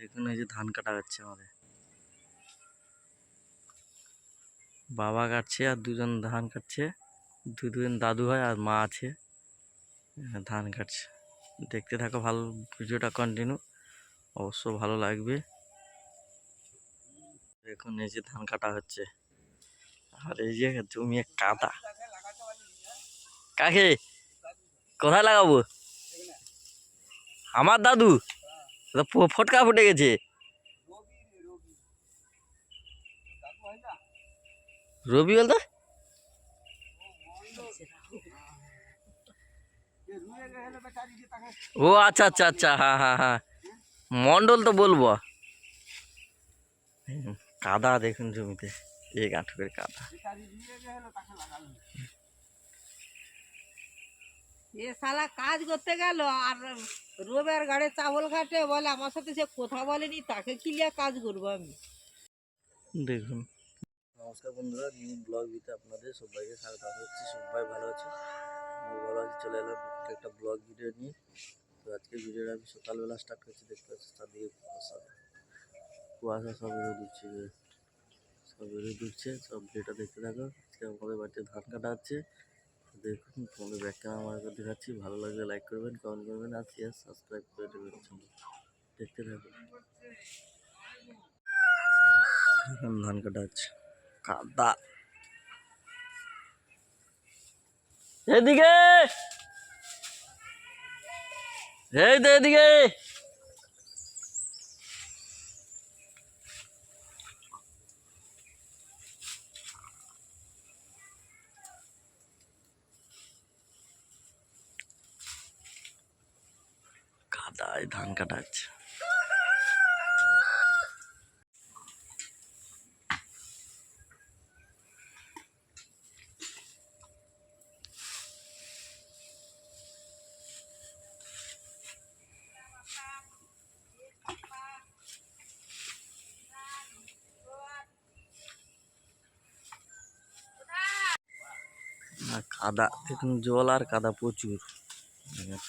দেখুন এই যে ধান কাটা হচ্ছে আমাদের। বাবা কাটছে আর দুজন ধান কাটছে। দুজন দাদু হয় আর মা আছে। ধান কাটছে। দেখতে থাকো ভালো ভিডিওটা কন্টিনিউ অবশ্য ভালো লাগবে। দেখুন এই যে ধান কাটা হচ্ছে। আর এই যে জমি কাদা। কাকে? কোথায় লাগাবো? আমার দাদু? ফটকা ফুটে গেছে। রবি বলতো? ও আচ্ছা আচ্ছা আচ্ছা হ্যাঁ হ্যাঁ হ্যাঁ। মন্ডল তো বলব। কাদা দেখুন জমিতে। এক আঁটুকের কাদা। এ শালা কাজ করতে গেল আর রোবের গাড়ি চাবল ঘাটে বলে আমার সাথে সে কথা বলেনি তাকে কি লিয়ে কাজ করব আমি। দেখুন। নমস্কার বন্ধুরা নিউ ব্লগ দিতে আপনাদের সবাইকে স্বাগত। হচ্ছে সবাই ভালো আছে। আমি ভালো আছি চলে এলাম একটা ব্লগ ভিডিও নিয়ে। তো আজকে ভিডিওটা আমি সকালবেলা স্টার্ট করছি দেখতে পাচ্ছি চারদিকে কুয়াশা। কুয়াশা সব বেরো দিচ্ছে সব বেরো দিচ্ছে সব ভিডিওটা দেখতে থাকো। আজকে আমাদের বাড়িতে ধান কাটা হচ্ছে। দেখুন, তোমাদের ব্যাক ক্যামেরা আমার কাছে দেখাচ্ছি। ভালো লাগলে লাইক করবেন কমেন্ট করবেন, আর শেয়ার সাবস্ক্রাইব করে দেবেন দেখতে থাকুন। ধান কাটা হচ্ছে। কাদা। এদিকে! এই তো এদিকে! কাদায় ধান কাটা হচ্ছে কাদা দেখুন জল আর কাদা প্রচুর দেখেন।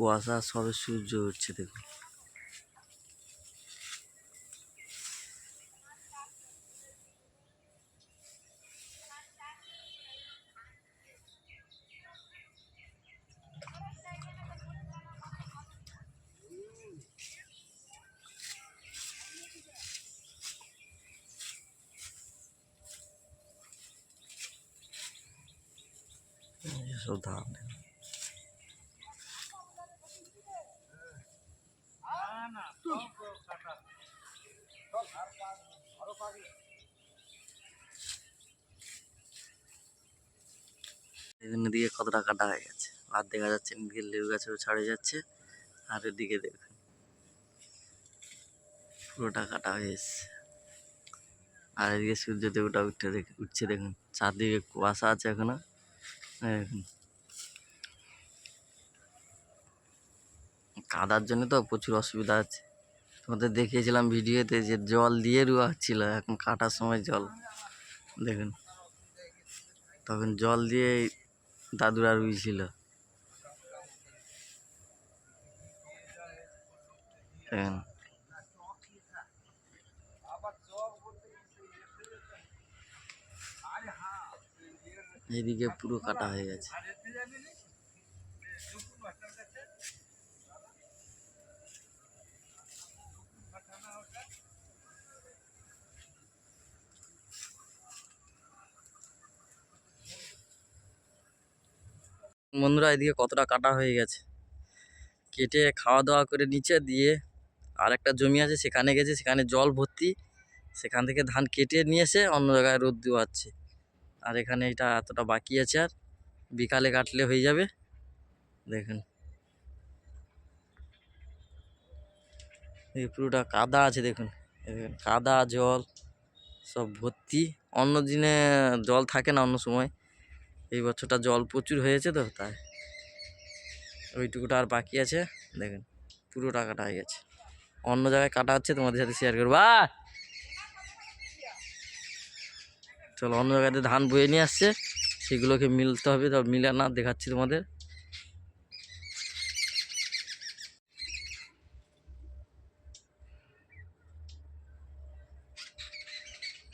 কুয়াশা সবে সূর্য উঠছে দেখুন এসব ধান এখানে দিকে কতটা কাটা হয়ে গেছে। আর দেখা যাচ্ছে এদিকে লেবু গাছেও ছাড়ে যাচ্ছে, আর এদিকে দেখুন, পুরোটা কাটা হয়ে এসছে আর এদিকে সূর্য দেবটা উঠতে দেখ- উঠছে দেখুন, চারদিকে কুয়াশা আছে এখনও দেখুন। কাদার জন্য তো প্রচুর অসুবিধা আছে। তোমাদের দেখিয়েছিলাম ভিডিওতে যে জল দিয়ে রুয়া হচ্ছিল, এখন কাটার সময় জল। দেখুন, তখন জল দিয়ে দাদুরা রুইছিল। এইদিকে পুরো কাটা হয়ে গেছে। বন্ধুরা, এদিকে কতটা কাটা হয়ে গেছে। কেটে খাওয়া দাওয়া করে নিচে দিয়ে আর একটা জমি আছে, সেখানে গেছে, সেখানে জল ভর্তি। সেখান থেকে ধান কেটে নিয়ে এসে অন্য জায়গায় রোদ দেওয়াচ্ছে। আর এখানে এটা এতটা বাকি আছে আর, বিকালে কাটলে হয়ে যাবে। দেখুন। এই পুরোটা কাদা আছে দেখুন, কাদা, জল সব ভর্তি। অন্য দিনে জল থাকে না অন্য সময়। এই বছরটা জল প্রচুর হয়েছে তো, তাই ওইটুকুটা আর বাকি আছে। দেখেন পুরোটা কাটা হয়ে গেছে। অন্য জায়গায় কাটা হচ্ছে, তোমাদের সাথে শেয়ার করব। চলো, অন্য জায়গাতে ধান বয়ে নিয়ে আসছে, সেগুলোকে মিলতে হবে তবে মিলে না, দেখাচ্ছি তোমাদের।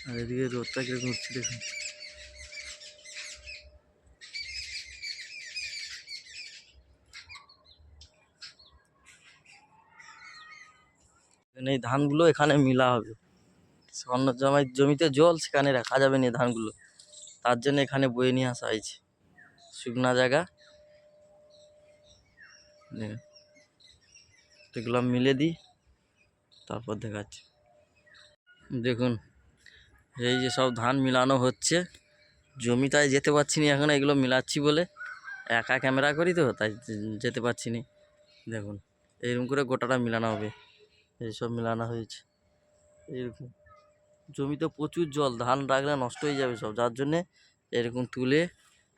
আর এদিকে রোদটা কীরকম হচ্ছে দেখুন। এখানে এই ধানগুলো এখানে মিলা হবে। অন্য জমায় জমিতে জল, সেখানে রাখা যাবে না ধানগুলো। তার জন্য এখানে বয়ে নিয়ে আসা হয়েছে। শুকনা জায়গা। এগুলো মিলে দিই, তারপর দেখাচ্ছি। দেখুন, এই যে সব ধান মিলানো হচ্ছে। জমিটায় যেতে পারছি না এখন, এগুলো মিলাচ্ছি বলে। একা ক্যামেরা করি তো, তাই যেতে পারছি না। দেখুন, এরকম করে গোটাটা মিলানো হবে। এইসব মিলানো হয়েছে। এরকম। জমিতে প্রচুর জল, ধান রাখলে নষ্ট হয়ে যাবে সব। যার জন্যে এরকম তুলে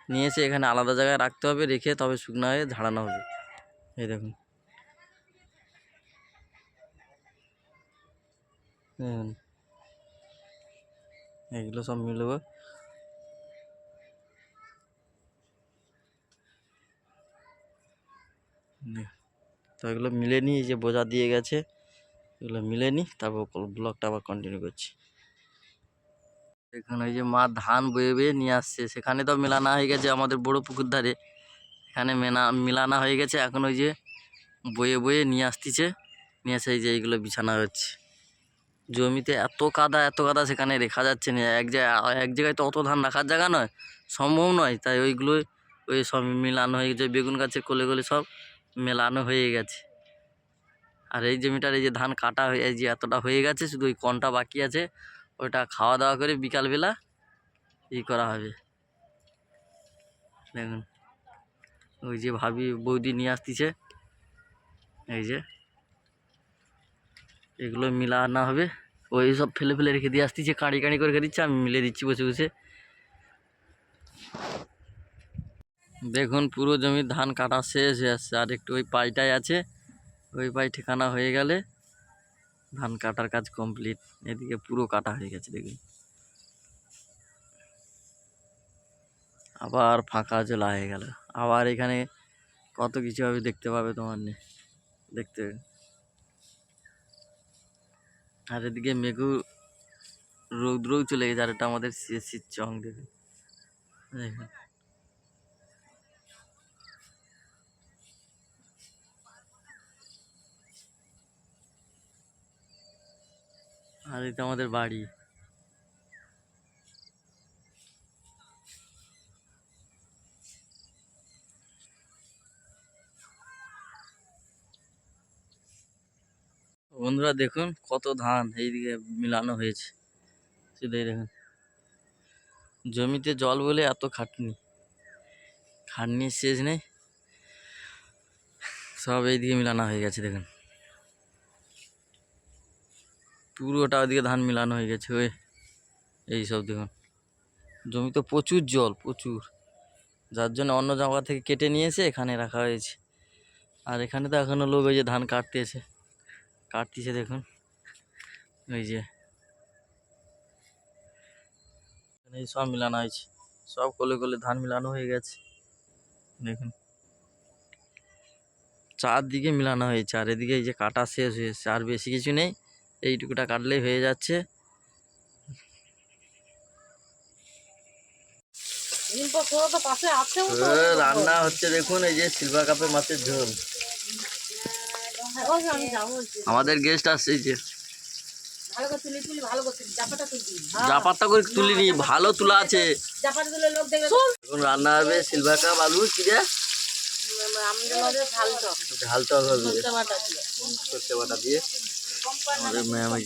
নিয়ে এসে এখানে আলাদা জায়গায় রাখতে হবে, রেখে তবে শুকনো হয়ে ঝাড়ানো হবে। এই দেখুন। এগুলো সব মিলবে। তো এগুলো মিলে নিয়ে যে বোঝা দিয়ে গেছে। এগুলো মিলে নিই তারপর ব্লগটা আবার কন্টিনিউ করছি। এখানে ওই যে মা ধান বয়ে বয়ে নিয়ে আসছে, সেখানে তো মেলানা হয়ে গেছে আমাদের বড় পুকুর ধারে। এখানে মেনা, মিলানা হয়ে গেছে, এখন ওই যে বয়ে বয়ে নিয়ে আসতেছে, নিয়ে আসে এই যে এইগুলো বিছানা হচ্ছে। জমিতে এত কাদা এত কাদা সেখানে রেখা যাচ্ছে না, এক জায়গায় এক জায়গায় তো অত ধান রাখার জায়গা নয় সম্ভব নয়। তাই ওইগুলো ওই সব মিলানো হয়ে গেছে, বেগুন গাছের কোলে কোলে সব মেলানো হয়ে গেছে। আর এই জমিটার এই যে ধান কাটা হয়ে, এই যে এতটা হয়ে গেছে, শুধু ওই কনটা বাকি আছে। ওইটা খাওয়া দাওয়া করে বিকালবেলা ই করা হবে। দেখুন, ওই যে ভাবি বৌদি নিয়ে আসতেছে। এই যে, এগুলো মিলানো হবে। ওই সব ফেলে ফেলে রেখে দিয়ে আসতেছে, কাঁড়ি কাঁড়ি করে রেখে দিচ্ছে, আমি মিলে দিচ্ছি বসে বসে। দেখুন, পুরো জমির ধান কাটা শেষ হয়ে আসছে, আর একটু ওই পাইটাই আছে। ওই পাই ঠিকানা হয়ে গেলে ধান কাটার কাজ কমপ্লিট এদিকে পুরো কাটা হয়ে গেছে, দেখুন। আবার ফাঁকা জলা হয়ে গেল। আবার এখানে কত কিছু হবে দেখতে পাবে তোমার নে, দেখতে আর এদিকে মেঘু রৌদ্রও চলে গেছে, আর এটা আমাদের সিএসির চং দেখুন। দেখুন। আর এটা আমাদের বাড়ি। বন্ধুরা, দেখুন কত ধান এইদিকে মিলানো হয়েছে। সেটাই দেখুন। জমিতে জল বলে এত খাটনি। খাটনি শেষ নেই। সব এইদিকে মিলানো হয়ে গেছে, দেখুন। পুরোটা ওদিকে ধান মিলানো হয়ে গেছে, ওই, এই সব দেখুন। জমিতে প্রচুর জল, প্রচুর। যার জন্য অন্য জায়গা থেকে কেটে নিয়েছে এখানে রাখা হয়েছে। আর এখানে তো এখনও লোক ওই যে ধান কাটতেছে। কাটতেছে দেখুন। ওই যে এই সব মিলানো হয়েছে। সব কোলে কোলে ধান মিলানো হয়ে গেছে। দেখুন। চারদিকে মিলানো হয়েছে। আর এদিকে এই যে কাটা শেষ হয়েছে। আর বেশি কিছু নেই। এইটুকুটা কাটলেই হয়ে যাচ্ছে। রান্না হচ্ছে দেখুন এই যে সিলভার কাপে মাছের ঝোল। আমাদের গেস্ট আসছে যে। জাপাতটা করে তুলিনি ভালো তোলা। আছে। এখন রান্না হবে সিলভার কাপ আলু কি রে ঝাল টক। হবে। সর্ষে বাটা দিয়ে। আমাদের ম্যাম এই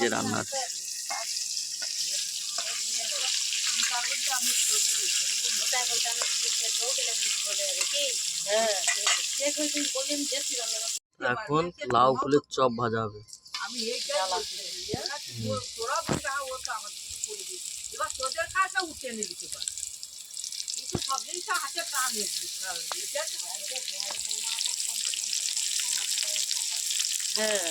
এখন লাউ ফুলের চপ ভাজা হবে। হ্যাঁ।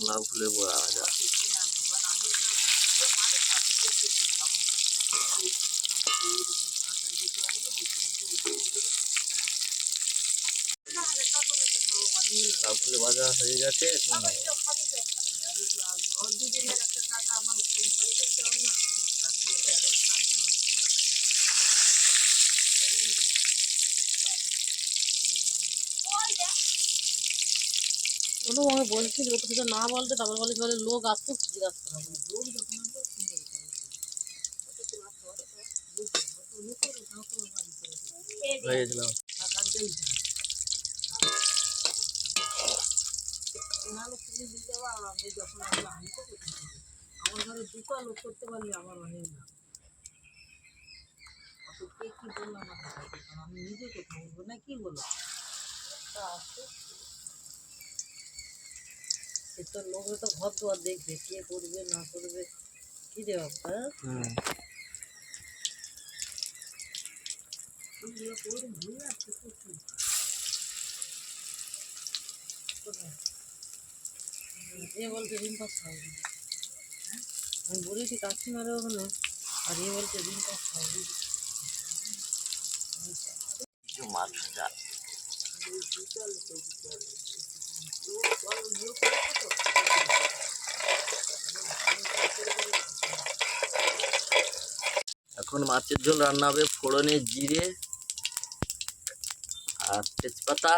লাউ ফুলে বড়া ভাজা লাউ ফুলের ভাজা হয়ে গেছে ওগুলো আমাকে বলছিল তো সেটা না বলতে তারপর বলে বলে লোক আসতো জিজ্ঞাসা করা হবে। তুমি আমি আমি তো। আমার ঘরে দুটো লোক করতে পারলে আমার অনেক লাভ অত কে কি বলল আমার কথা বলতে, কারণ আমি নিজে কথা বলব না কি বলো তা আছে সে তো তো ঘর দুয়ার দেখবে কে করবে না করবে। কি রে বাবা এ বলছে রিম পাস খাওয়াবি আমি বলেছি কাকিমারে ওখানে আর এ বলছে রিম পাস খাওয়াবি মাছ এখন মাছের ঝোল রান্না হবে ফোড়নে জিরে আর তেজপাতা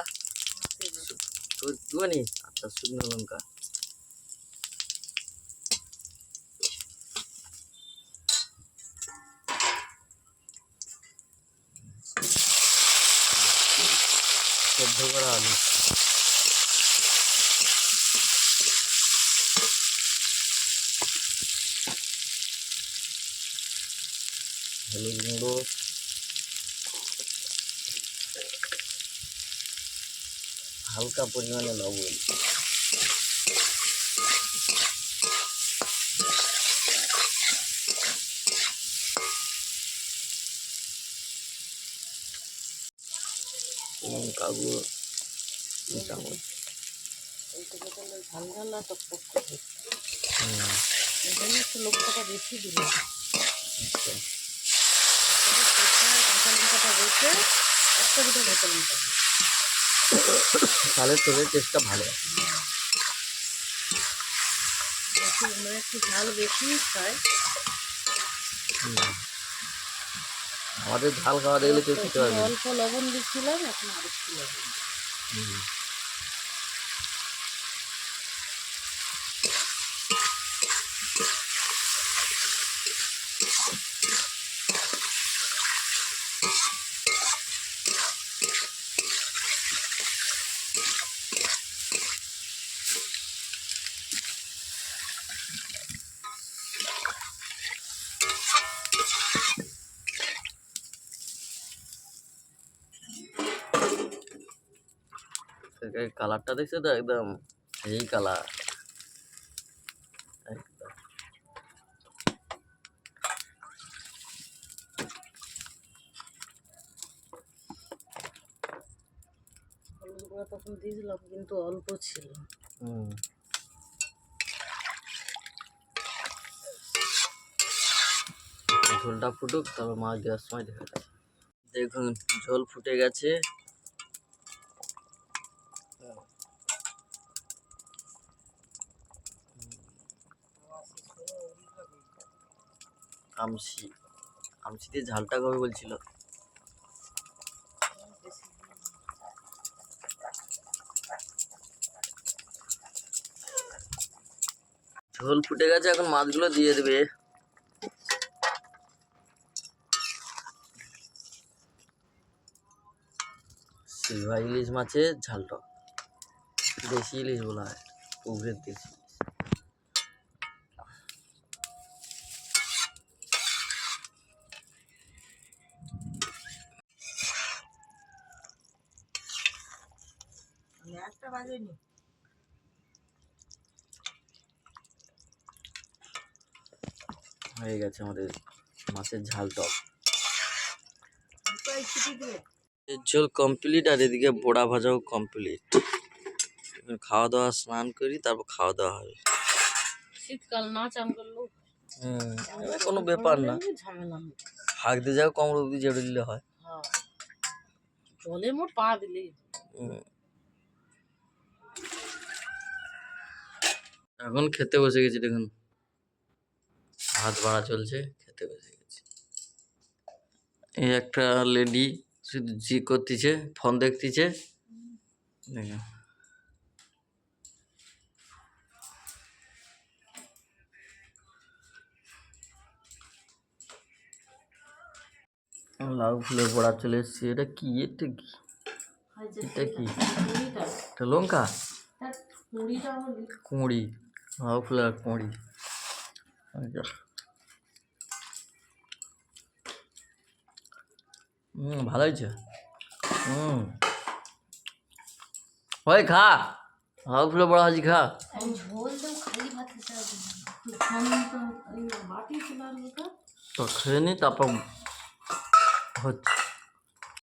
আচ্ছা শুকনো লঙ্কা সেদ্ধ করা আলু হলুদ গুঁড়ো। হালকা পরিমাণে লবণ। লঙ্কা গুঁড়ো চামচ ঝাল ঝাল টক টক একটু লঙ্কাটা বেশি দিলাম। আচ্ছা। কাঁচা লঙ্কাটা রেখে একটা দুটো কাঁচা লঙ্কা দিই। তাহলে তোদের টেস্টটা ভালো একটু ঝাল বেশি খাই আমাদের ঝাল খাওয়া দেখলে কেউ খেতে পারবে অল্প লবণ দিচ্ছিলাম এখন আর একটু লবণ। কালারটা দেখছ তো? একদম এই কালার। গুঁড়া তখন দিয়েছিলাম, কিন্তু অল্প ছিল। ঝোলটা ফুটুক, তারপর মাছ দেওয়ার সময় দেখা যাবে। দেখুন, ঝোল ফুটে গেছে। আমসি আমসি দিয়ে ঝালটা কবে বলছিল? ঝোল ফুটে গেছে, এখন মাছগুলো দিয়ে দেবে। সিলভার ইলিশ মাছের ঝালটা দেশি ইলিশ বলা হয় পুকুরের দেশি। একটা বাজেনি হয়ে গেছে আমাদের মাছের ঝাল টক। দিলে ঝোল কমপ্লিট আর এদিকে বড়া ভাজাও কমপ্লিট খাওয়া দাওয়া স্নান করি তারপর খাওয়া দাওয়া হবে। শীতকাল না চান এবার কোনো ব্যাপার না। ঝামেলা নেই। হাঁক দিয়ে যাও কমর অব্দি জেড়ে দিলে হয়। হ্যাঁ জলে মোট পা হুম। এখন খেতে বসে গেছি দেখুন। হাত বাড়া চলছে খেতে বসে গেছি। এই একটা লেডি শুধু জি করতেছে ফোন দেখতেছে। লাউ ফুলের বড়া চলে এসছে এটা কি? এটা কি? এটা কি? এটা লঙ্কা? কুঁড়ি লাউ ফুলের কুঁড়ি। আচ্ছা। ভালো হয়েছে। হুম ওই খা লাউ ফুলো বড় হাজি খা। ঝোল তো খালি ভাত খেতে হবে বাটি তোলার মতো তো খেয়ে নি তারপর হচ্ছে।